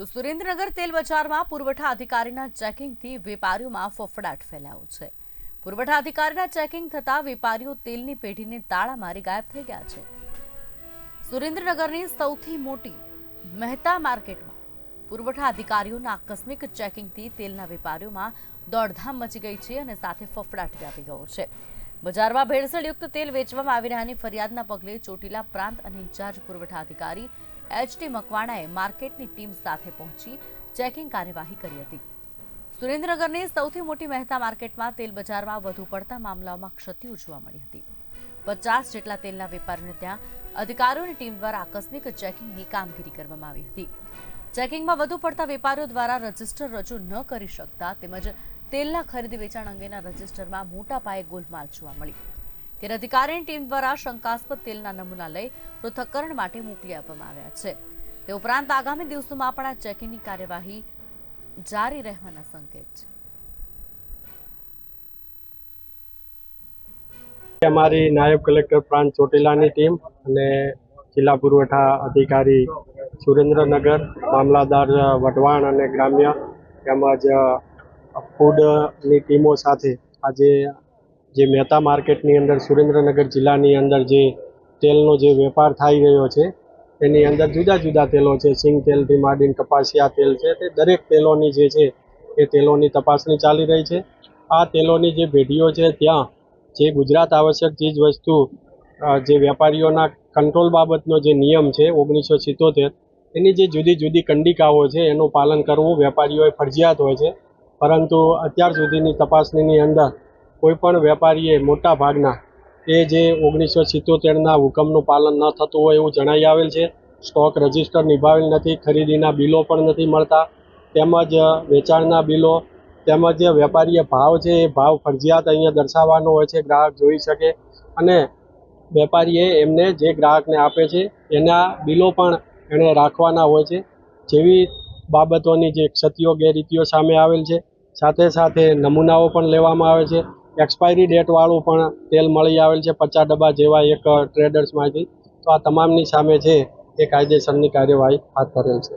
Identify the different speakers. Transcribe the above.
Speaker 1: તો સુરેન્દ્રનગર તેલ બજારમાં પુરવઠા અધિકારીના ચેકિંગથી વેપારીઓમાં ફફડાટ ફેલાયો છે. પુરવઠા અધિકારીના ચેકિંગ થતા વેપારીઓ તેલની પેઢીને તાળા મારી ગાયબ થઈ ગયા છે. સુરેન્દ્રનગરની સૌથી મોટી મહેતા માર્કેટમાં પુરવઠા અધિકારીઓના આકસ્મિક ચેકિંગથી તેલના વેપારીઓમાં દોડધામ મચી ગઈ છે અને સાથે ફફડાટ વ્યાપી ગયો છે. બજારમાં ભેળસેળયુક્ત તેલ વેચવામાં આવી રહ્યાની ફરિયાદના પગલે ચોટીલા પ્રાંત અને ઇન્ચાર્જ પુરવઠા અધિકારી એચ મકવાણાએ માર્કેટની ટીમ સાથે પહોંચી ચેકિંગ કાર્યવાહી કરી હતી. સુરેન્દ્રનગરની સૌથી મોટી મહેતા માર્કેટમાં તેલ બજારમાં વધુ પડતા મામલાઓમાં ક્ષતિઓ જોવા મળી હતી. પચાસ જેટલા તેલના વેપારીને ત્યાં અધિકારીઓની ટીમ દ્વારા આકસ્મિક ચેકિંગની કામગીરી કરવામાં આવી હતી. ચેકિંગમાં વધુ પડતા વેપારીઓ દ્વારા રજિસ્ટર રજૂ ન કરી શકતા તેમજ તેલના ખરીદી વેચાણ અંગેના રજીસ્ટરમાં મોટા પાયે ગોલમાલ જોવા મળી. ત્યારે અધિકારીની ટીમ દ્વારા શંકાસ્પદ તેલના નમૂના લઈ પૃથક્કરણ માટે મોકલી આપવામાં આવ્યા છે. તે ઉપરાંત આગામી દિવસોમાં પણ આ ચેકિંગની કાર્યવાહી જારી રહેવાના સંકેત છે.
Speaker 2: અમારી નાયબ કલેક્ટર પ્રાંત ચોટીલાની ટીમ અને જિલ્લા પુરવઠા અધિકારી સુરેન્દ્રનગર, મામલાદાર વઢવાણ અને ગ્રામ્ય તેમજ ફૂડની ટીમો સાથે આજે જે મહેતા માર્કેટની અંદર, સુરેન્દ્રનગર જિલ્લાની અંદર જે તેલનો જે વેપાર થઈ રહ્યો છે, એની અંદર જુદા જુદા તેલો છે. સિંગ તેલથી માંડીને કપાસિયા તેલ છે. તે દરેક તેલોની જે છે, એ તેલોની તપાસણી ચાલી રહી છે. આ તેલોની જે પેઢીઓ છે, ત્યાં જે ગુજરાત આવશ્યક ચીજ વસ્તુ જે વેપારીઓના કંટ્રોલ બાબતનો જે નિયમ છે, ઓગણીસો સિત્તોતેર, એની જે જુદી જુદી કંડિકાઓ છે, એનું પાલન કરવું વેપારીઓએ ફરજિયાત હોય છે. પરંતુ અત્યાર સુધીની તપાસણીની અંદર કોઈ પણ વેપારીએ મોટા ભાગના એ જે ઓગણીસો સિત્તોતેરના હુકમનું પાલન ન થતું હોય એવું જણાઈ આવેલ છે. સ્ટોક રજિસ્ટર નિભાવેલ નથી, ખરીદીના બિલો પણ નથી મળતા. તેમજ વેચાણના બિલો તેમજ વેપારીએ ભાવ છે એ ભાવ ફરજિયાત અહીંયા દર્શાવવાનો હોય છે, ગ્રાહક જોઈ શકે. અને વેપારીએ એમને જે ગ્રાહકને આપે છે, એના બિલો પણ એણે રાખવાના હોય છે. જેવી બાબતોની જે ક્ષતિઓ, ગેરરીતિઓ સામે આવેલ છે. સાથે સાથે નમૂનાઓ પણ લેવામાં આવે છે. એક્સપાયરી ડેટવાળું પણ તેલ મળી આવેલ છે પચાસ ડબ્બા જેવા એક ટ્રેડર્સમાંથી તો આ તમામની સામે છે એ કાયદેસરની કાર્યવાહી હાથ ધરેલ છે.